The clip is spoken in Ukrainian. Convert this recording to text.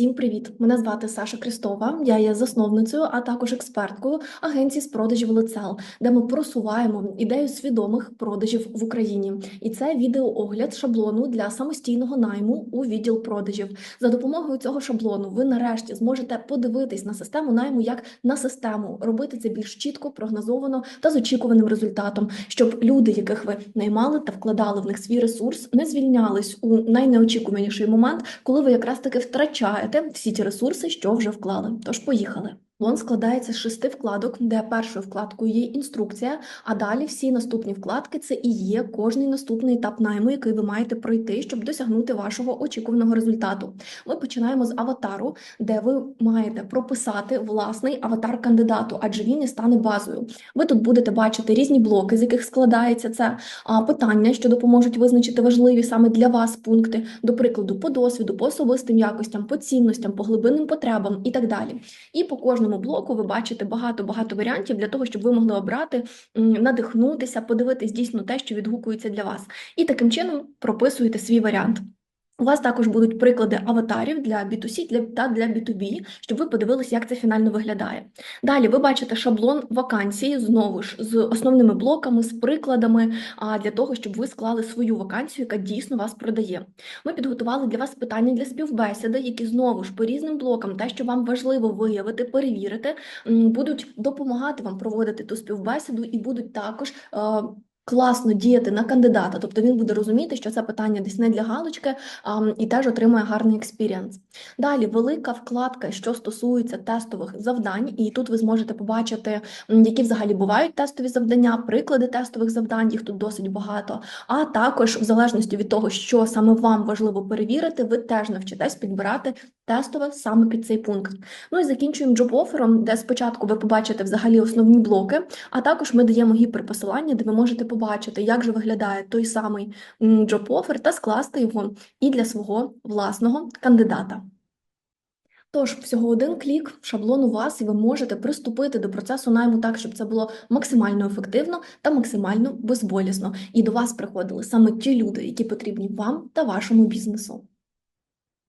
Всім привіт! Мене звати Саша Крістова. Я є засновницею, а також експерткою агенції з продажів Лицел, де ми просуваємо ідею свідомих продажів в Україні. І це відеоогляд шаблону для самостійного найму у відділ продажів. За допомогою цього шаблону ви нарешті зможете подивитись на систему найму як на систему, робити це більш чітко, прогнозовано та з очікуваним результатом, щоб люди, яких ви наймали та вкладали в них свій ресурс, не звільнялись у найнеочікуваніший момент, коли ви якраз таки втрачаєте всі ті ресурси, що вже вклали. Тож поїхали. План складається з шести вкладок, де першою вкладкою є інструкція, а далі всі наступні вкладки це і є кожний наступний етап найму, який ви маєте пройти, щоб досягнути вашого очікуваного результату. Ми починаємо з аватару, де ви маєте прописати власний аватар кандидату, адже він і стане базою. Ви тут будете бачити різні блоки, з яких складається це питання, що допоможуть визначити важливі саме для вас пункти, до прикладу, по досвіду, по особистим якостям, по цінностям, по глибинним потребам і так далі. І по кожному блоку ви бачите багато-багато варіантів для того, щоб ви могли обрати, надихнутися, подивитись дійсно те, що відгукується для вас. І таким чином прописуєте свій варіант. У вас також будуть приклади аватарів для B2C для- та для B2B, щоб ви подивилися, як це фінально виглядає. Далі ви бачите шаблон вакансії знову ж з основними блоками, з прикладами а, для того, щоб ви склали свою вакансію, яка дійсно вас продає. Ми підготували для вас питання для співбесіди, які знову ж по різним блокам, те, що вам важливо виявити, перевірити, будуть допомагати вам проводити ту співбесіду і будуть також. е, Класно діяти на кандидата, тобто він буде розуміти, що це питання десь не для галочки і теж отримує гарний експірієнс. Далі велика вкладка, що стосується тестових завдань, і тут ви зможете побачити, які взагалі бувають тестові завдання, приклади тестових завдань, їх тут досить багато. А також, в залежності від того, що саме вам важливо перевірити, ви теж навчитесь підбирати тестове саме під цей пункт. Ну і закінчуємо джоб-офером, де спочатку ви побачите взагалі основні блоки, а також ми даємо гіперпосилання, де ви можете побачити, як же виглядає той самий джоб-офер та скласти його і для свого власного кандидата. Тож, всього один клік, шаблон у вас, і ви можете приступити до процесу найму так, щоб це було максимально ефективно та максимально безболісно. І до вас приходили саме ті люди, які потрібні вам та вашому бізнесу.